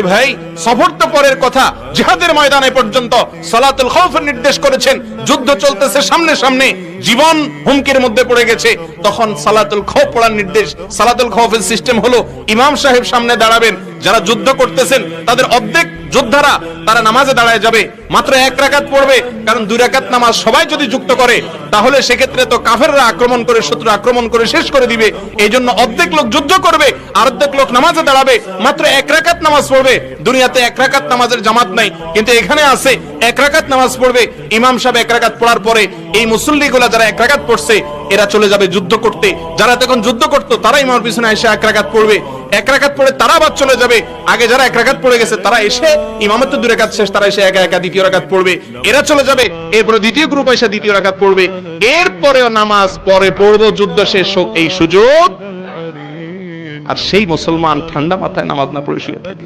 ভাই, সফর তো পরের কথা। জিহাদের ময়দানে পর্যন্ত সালাতুল খৌফের নির্দেশ করেছেন। যুদ্ধ চলতেছে সামনে সামনে। জীবন হুমকির মধ্যে পড়ে গেছে। তখন সালাতুল খৌফ পড়ার নির্দেশ, সালাতুল খৌফের সিস্টেম হলো, ইমাম সাহেব সামনে দাঁড়াবেন। যারা যুদ্ধ করতেছেন, তাদের অর্ধেক যোদ্ধারা তারা নামাজে দাঁড়ায় যাবে, মাত্র এক রাকাত পড়বে, কারণ দুই রাকাত নামাজ সবাই যদি যুক্ত করে, তাহলে সেক্ষেত্রে তো কাফেররা আক্রমণ করে শত্রু আক্রমণ করে শেষ করে দিবে। এই জন্য অর্ধেক লোক যুদ্ধ করবে, আর অর্ধেক লোক নামাজে দাঁড়াবে, মাত্র এক রাকাত নামাজ পড়বে। দুনিয়াতে এক রাকাত নামাজের জামাত নাই, কিন্তু এখানে আছে, এক রাকাত নামাজ পড়বে। ইমাম সাহেব এক রাকাত পড়ার পরে এই মুসল্লিগুলা যারা এক রাকাত পড়ছে, এরা চলে যাবে যুদ্ধ করতে। যারা তখন যুদ্ধ করতো তারা ইমামের পিছনে এসে এক রাকাত পড়বে। এক পড়ে তারা আবার চলে যাবে। আগে যারা এক পড়ে গেছে, তারা এসে ইমামের তো রাকাত শেষ, তারা এসে একা একা দ্বিতীয় রাকাত পড়বে। এরা চলে যাবে, এরপরে দ্বিতীয় গ্রুপ এসে দ্বিতীয় রাকাত পড়বে। এরপরেও নামাজ, পরে পড়ব, যুদ্ধ শেষ হোক, এই সুযোগ। আর সেই মুসলমান ঠান্ডা মাথায় নামাজ না পড়ে শুয়ে থাকে।